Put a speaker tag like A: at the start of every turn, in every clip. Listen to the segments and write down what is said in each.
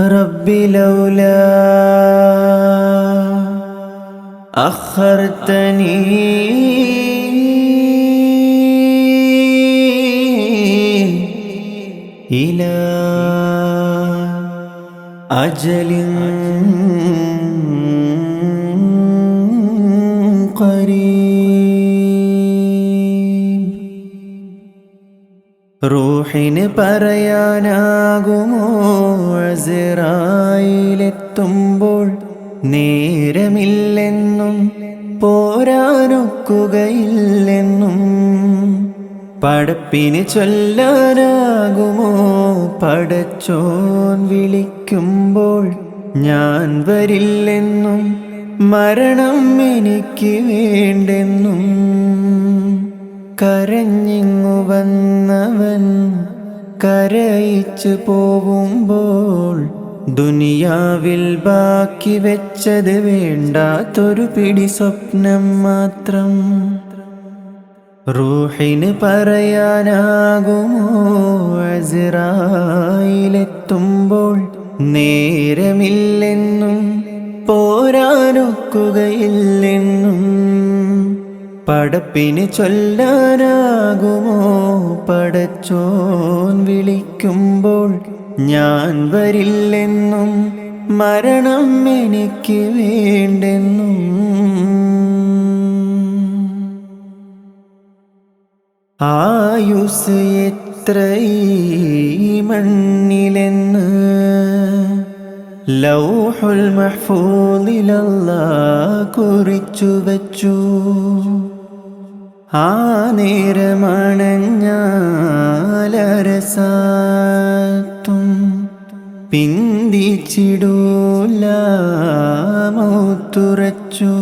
A: رب لولا أخرتني. إلى أجل قريب. റൂഹിന് പറയാനാകുമോ? അസിറായിലെത്തുമ്പോൾ നേരമില്ലെന്നും പോരാനൊക്കുകയില്ലെന്നും പടപ്പിന് ചൊല്ലാനാകുമോ? പടച്ചോൻ വിളിക്കുമ്പോൾ ഞാൻ വരില്ലെന്നും മരണം എനിക്ക് വേണ്ടെന്നും കരഞ്ഞിങ്ങു വന്നവൻ കരയിച്ചു പോവുമ്പോൾ ദുനിയാവിൽ ബാക്കി വെച്ചത് വേണ്ടാത്തൊരു പിടി സ്വപ്നം മാത്രം. റൂഹിന് പറയാനാകുമോ? അസിറായിലെത്തുമ്പോൾ നേരമില്ലെന്നും പോരാനൊക്കുകയില്ലെന്നും പടപ്പിന് ചൊല്ലാനാകുമോ? പടച്ചോൻ വിളിക്കുമ്പോൾ ഞാൻ വരില്ലെന്നും മരണം എനിക്ക് വേണ്ടെന്നും. ആയുസ് എത്ര ഈ മണ്ണിലെന്ന്? ലൗഹുൽ മഹ്ഫൂദിലല്ല കുറിച്ചു വച്ചു. ആ നേരമണഞ്ഞാലരസാത്തും പിന്തിച്ചിടൂല മൗത്തുറച്ചു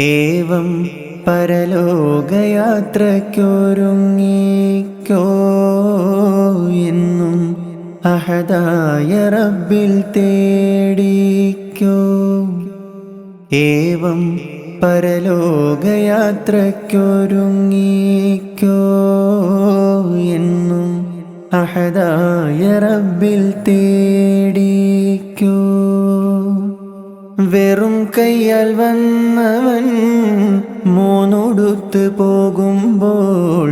A: ഏവം പരലോകയാത്രയ്ക്കൊരുങ്ങിക്കോ എന്നും അഹദായ റബ്ബിൽ തേടിക്കോ. ഏവം പരലോകയാത്രയ്ക്കൊരുങ്ങിക്കോ എന്നും അഹദായ റബ്ബിൽ തേടിക്കോ. വെറും കയ്യാൽ വന്നവൻ മൂന്നുടുത്ത് പോകുമ്പോൾ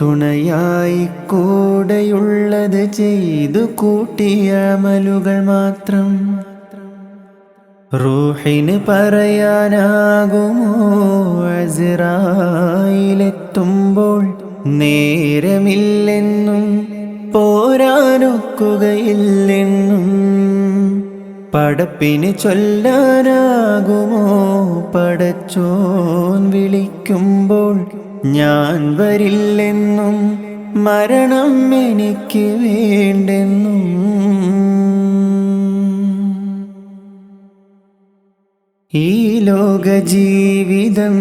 A: തുണയായി കൂടെയുള്ളത് ചെയ്തു കൂട്ടിയ മലുകൾ മാത്രം. റൂഹിന് പറയാനാകുമോ? അസിറായിലെത്തുമ്പോൾ നേരമില്ലെന്നും പോരാനൊക്കുകയില്ലെന്നും പടപ്പിന് ചൊല്ലാനാകുമോ? പടച്ചോൻ വിളിക്കുമ്പോൾ ഞാൻ വരില്ലെന്നും മരണം എനിക്ക് വേണ്ടെന്നും ഈ ലോക ജീവിതം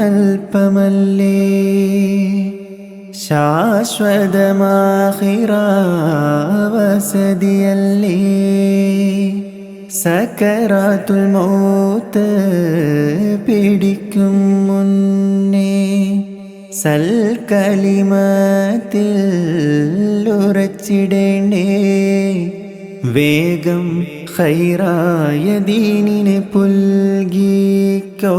A: അല്പമല്ലേ? ശാശ്വതമാഹിറാവസതിയല്ലേ? സക്കറാത്തുൽ മൗത്ത് പിടിക്കും മുന്നേ സൽക്കലിമത്തിൽ ഉറച്ചിടേണ്ടേ? വേഗം ഖൈറായ ദീനിനെ പുൽകിക്കോ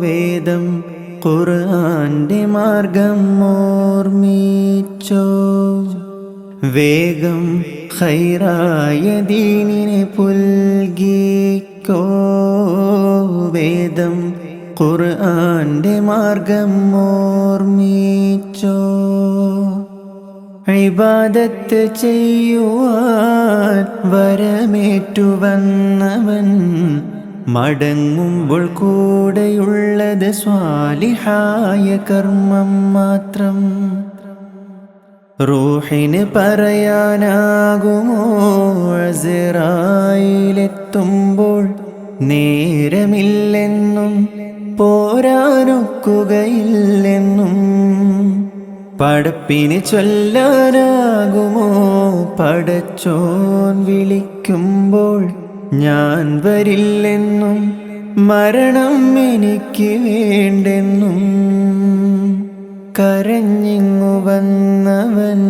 A: വേദം ഖുർആന്റെ മാർഗം ഓർമ്മിച്ചോ? വേഗം ഖൈറായ ദീനിനെ പുൽകിക്കോ വേദം ഖുർആന്റെ മാർഗം ഓർമ്മിച്ചോ? ഇബാദത്ത് ചെയ്യുവാൻ വരമേറ്റു വന്നവൻ മടങ്ങുമ്പോൾ കൂടെയുള്ളത് സ്വാലിഹായ കർമ്മം മാത്രം. റൂഹിന് പറയാനാകുമോ? അസിറായിലെത്തുമ്പോൾ നേരമില്ലെന്നും പോരാനൊക്കുകയില്ലെന്നും പടപ്പിന് ചൊല്ലാനാകുമോ? പടച്ചോൻ വിളിക്കുമ്പോൾ ഞാൻ വരില്ലെന്നും മരണം എനിക്ക് വേണ്ടെന്നും കരഞ്ഞിങ്ങു വന്നവൻ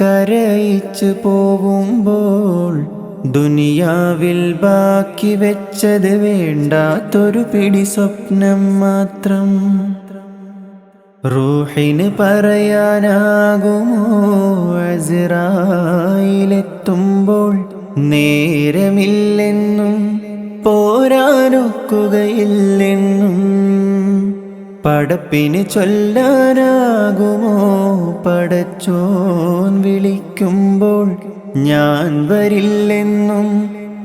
A: കരയിച്ചു പോവുമ്പോൾ ദുനിയാവിൽ ബാക്കി വെച്ചത് വേണ്ടാത്തൊരു പിടി സ്വപ്നം മാത്രം. റൂഹിന് പറയാനാകുമോ അസിറായിലെത്തുമ്പോൾ നേരമില്ലെന്നും പോരാനൊക്കുകയില്ലെന്നും പടപ്പിന് ചൊല്ലാനാകുമോ പടച്ചോൻ വിളിക്കുമ്പോൾ ഞാൻ വരില്ലെന്നും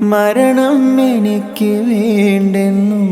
A: മരണം എനിക്ക് വേണ്ടെന്നും